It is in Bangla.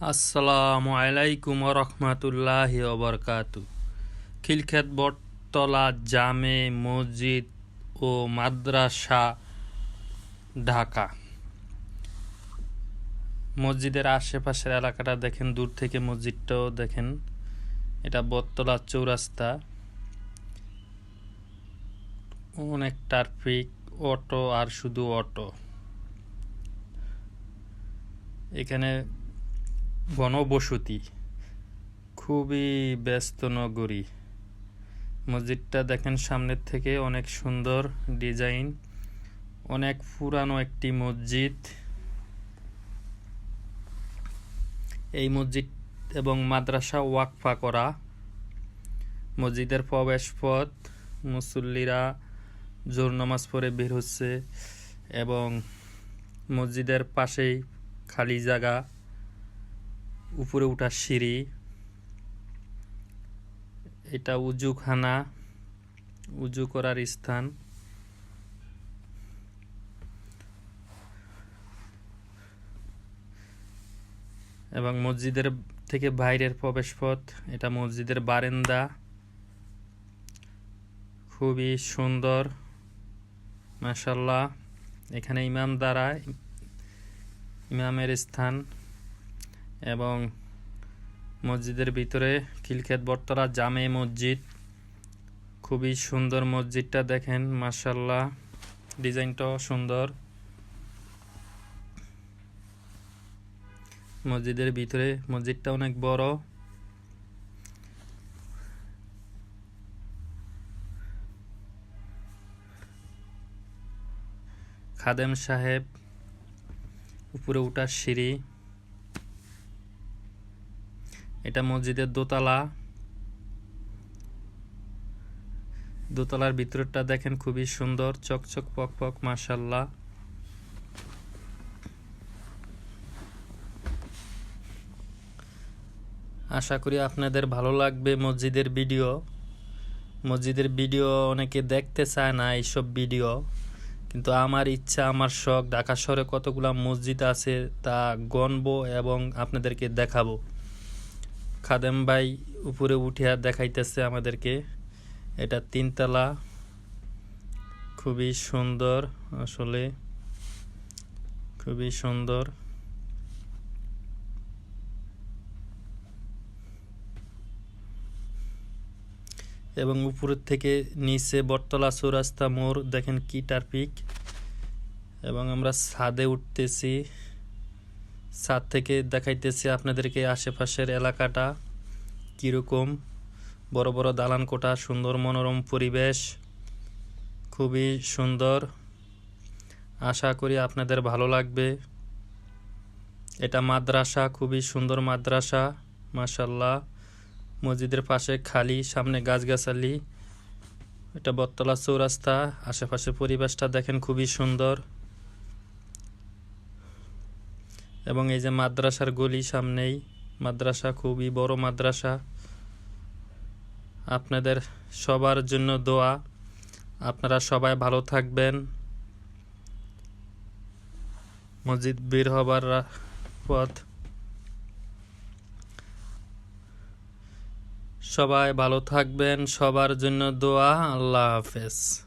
আসসালামু আলাইকুম রহমতুল্লাহ ওবরকাতু। খিলক্ষেত বটতলা জামে মসজিদ ও মাদ্রাসা ঢাকা। মসজিদের আশেপাশের এলাকাটা দেখেন, দূর থেকে মসজিদটাও দেখেন। এটা বটতলা চৌরাস্তা। অনেক ট্রাফিক, অটো আর শুধু অটো। এখানে গণবসতি। খুবই ব্যস্ত নগরী। মসজিদটা দেখেন সামনের থেকে অনেক সুন্দর ডিজাইন। অনেক পুরানো একটি মসজিদ। এই মসজিদ এবং মাদ্রাসা ওয়াকফা করা। মসজিদের প্রবেশ পথ মুসল্লিরা জোর নামাজ পড়ে বের হচ্ছে এবং মসজিদের পাশেই খালি জায়গা। উপরে উঠার সিঁড়ি, এটা উজুখানা উজু করার স্থান। এবং মসজিদের থেকে বাইরের প্রবেশ পথ এটা মসজিদের বারেন্দা। খুবই সুন্দর মাসাল্লাহ এখানে ইমাম দ্বারা, ইমামের স্থান। এবং মসজিদের ভিতরে খিলক্ষেত বটতলা, জামে মসজিদ। খুবই সুন্দর মসজিদটা দেখেন মাসাল্লাহ ডিজাইনটাও সুন্দর। মসজিদের ভিতরে মসজিদটা অনেক বড়। খাদেম সাহেব উপরে উঠার সিঁড়ি। এটা মসজিদের দোতলা। দোতলার ভিতরটা দেখেন খুবই সুন্দর, চকচক পক পক মাসাল্লাহ আশা করি আপনাদের ভালো লাগবে মসজিদের ভিডিও। মসজিদের ভিডিও অনেকে দেখতে চায় না এইসব ভিডিও, কিন্তু আমার ইচ্ছা, আমার শখ, ঢাকা শহরে কতগুলো মসজিদ আছে তা গণবো এবং আপনাদেরকে দেখাবো। খাদেম ভাই উপরে উঠিয়া দেখাইতেছে আমাদেরকে। এটা তিনতলা। খুবই সুন্দর আসলে। খুবই সুন্দর। এবং উপরের থেকে নিচে বটতলা চৌরাস্তা মোড়, দেখেন কি টার্পিক। এবং আমরা ছাদে উঠতেছি। ছাদ থেকে দেখাইতেছি আপনাদেরকে আশেপাশের এলাকাটা কীরকম। বড় বড় দালান কোটা সুন্দর মনোরম পরিবেশ, খুবই সুন্দর। আশা করি আপনাদের ভালো লাগবে। এটা মাদ্রাসা, খুবই সুন্দর মাদ্রাসা মাসাল্লাহ মসজিদের পাশে খালি, সামনে গাছগাছালি। এটা বটতলা চৌরাস্তা আশেপাশে পরিবেশটা দেখেন খুবই সুন্দর। এবং এই যে মাদ্রাসার গলি সামনেই, মাদ্রাসা খুবই বড় মাদ্রাসা। আপনাদের সবার জন্য দোয়া। আপনারা সবাই ভালো থাকবেন। মসজিদ বের হবার পথ। সবাই ভালো থাকবেন। সবার জন্য দোয়া। আল্লাহ হাফেজ।